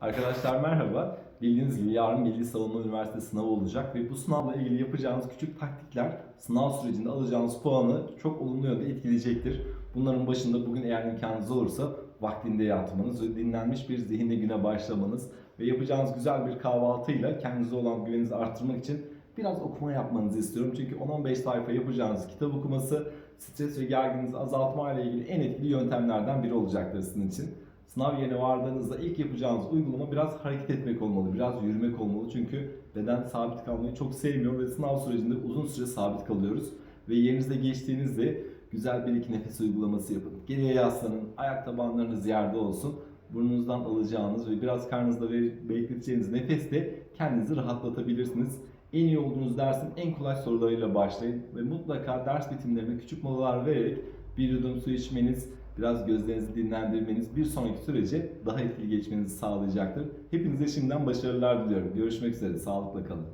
Arkadaşlar merhaba. Bildiğiniz gibi yarın Milli Savunma Üniversitesi sınavı olacak ve bu sınavla ilgili yapacağınız küçük taktikler sınav sürecinde alacağınız puanı çok olumlu yönde etkileyecektir. Bunların başında bugün eğer imkanınız olursa vaktinde yatmanız ve dinlenmiş bir zihinle güne başlamanız ve yapacağınız güzel bir kahvaltıyla kendinize olan güveninizi arttırmak için biraz okuma yapmanızı istiyorum. Çünkü 10-15 sayfa yapacağınız kitap okuması stres ve gerginliğinizi azaltma ile ilgili en etkili yöntemlerden biri olacaktır sizin için. Sınav yerine vardığınızda ilk yapacağınız uygulama biraz hareket etmek olmalı, biraz yürümek olmalı. Çünkü beden sabit kalmayı çok sevmiyor ve sınav sürecinde uzun süre sabit kalıyoruz. Ve yerinizde geçtiğinizde güzel bir iki nefes uygulaması yapın. Geriye yaslanın, ayak tabanlarınız yerde olsun. Burnunuzdan alacağınız ve biraz karnınızda bekleteceğiniz nefesle kendinizi rahatlatabilirsiniz. En iyi olduğunuz dersin en kolay sorularıyla başlayın ve mutlaka ders bitimlerinde küçük molalar vererek bir yudum su içmeniz, biraz gözlerinizi dinlendirmeniz bir sonraki sürece daha etkili geçmenizi sağlayacaktır. Hepinize şimdiden başarılar diliyorum. Görüşmek üzere, sağlıkla kalın.